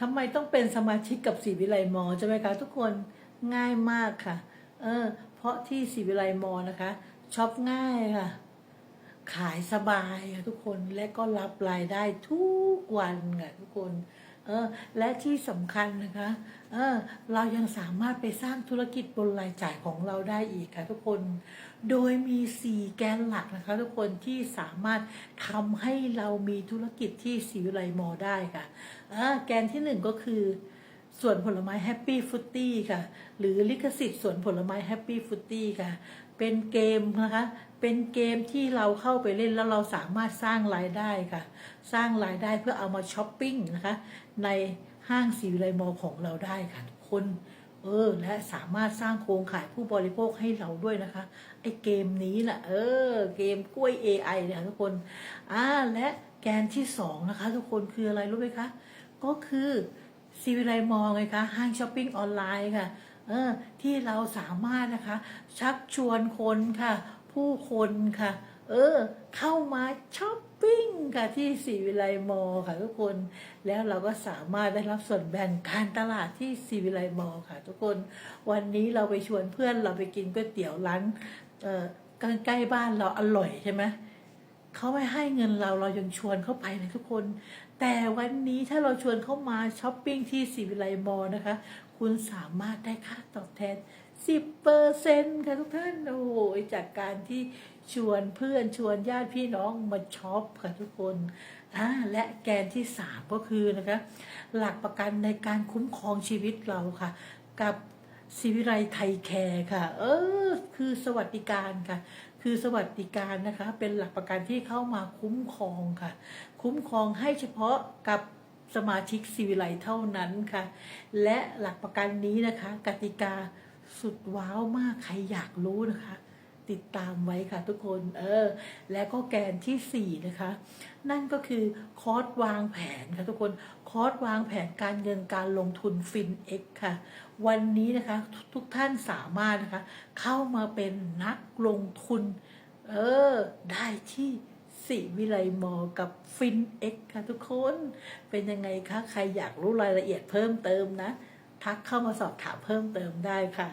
ทำไมต้องเป็นสมาชิกกับสีวิไลมอใช่ไหมคะทุกคนง่ายมากค่ะ เออ เพราะที่สีวิไลมอนะคะช็อปง่ายค่ะ ขายสบายค่ะทุกคนและก็รับรายได้ทุกวันค่ะทุกคน ออและที่สำคัญนะคะเออเรายังสามารถไปสร้างธุรกิจบนรายจ่ายของเราได้อีกค่ะทุกคน โดยมี 4 แกนหลักนะคะ ทุกคนที่สามารถทำให้เรามีธุรกิจที่สีวิไลมอได้ค่ะอ่าแกนที่ 1 ก็คือสวนผลไม้แฮปปี้ฟุตตี้ค่ะ หรือลิขสิทธิ์สวนผลไม้แฮปปี้ฟุตตี้ค่ะ เป็นเกมนะคะ เป็นเกมที่เราเข้าไปเล่นแล้วเราสามารถสร้างรายได้ค่ะ สร้างรายได้เพื่อเอามาช้อปปิ้งนะคะ ในห้างสีวิไลมอลของเราได้ค่ะทุกคน เออ และสามารถสร้างโครงข่ายผู้บริโภคให้เราด้วยนะคะ ไอเกมนี้แหละเออ เกมกล้วย AI เนี่ยค่ะทุกคน อ่า และแกนที่สองนะคะ ทุกคนคืออะไรรู้ไหมคะ ก็คือซีวิไลมอลไงคะ ห้างช้อปปิ้งออนไลน์ค่ะ ที่เราสามารถนะคะ ชักชวนคนค่ะ ผู้คนค่ะ เออ เข้ามาช้อปปิ้งค่ะที่สีวิไลมอลค่ะทุกคน แล้วเราก็สามารถได้รับส่วนแบ่งการตลาดที่สีวิไลมอลค่ะ ทุกคน วันนี้เราไปชวนเพื่อนเราไปกินก๋วยเตี๋ยวร้านเออใกล้ๆบ้านเราอร่อยใช่ไหมเเขาไม่ให้เงินเราเรายังชวนเข้าไปเลยทุกคน แต่วันนี้ถ้าเราชวนเข้ามาช้อปปิ้งที่สีวิไลมอลนะคะ คุณสามารถได้ค่าตอบแทน 10เปอร์ซค่ะทุกท่านโอ้โหจากการที่ชวนเพื่อนชวนญาติพี่น้องมาช็อปค่ะทุกคนอ่าและแกนที่สามก็คือนะคะ หลักประกันในการคุ้มครองชีวิตเราค่ะ กับ ศิวิไลไทยแคร์ค่ะ เออ คือสวัสดิการค่ะ คือสวัสดิการนะคะ เป็นหลักประกันที่เข้ามาคุ้มครองค่ะ คุ้มครองให้เฉพาะกับสมาชิกศิวิไลเท่านั้นค่ะ และหลักประกันนี้นะคะ กติกาสุดว้าวมากใครอยากรู้นะคะ ติดตามไว้ค่ะทุกคนเออและก็แกนที่ 4 นะคะ นั่นก็คือคอร์สวางแผนค่ะทุกคนคอร์สวางแผนการเงินการลงทุนฟินเอ็กค่ะ วันนี้นะคะทุกท่านสามารถนะคะ เข้ามาเป็นนักลงทุน เออ ได้ที่สิวิไลมอกับฟินเอ็กค่ะทุกคน เป็นยังไงคะ ใครอยากรู้รายละเอียดเพิ่มเติมนะ ทักเข้ามาสอบถามเพิ่มเติมได้ค่ะ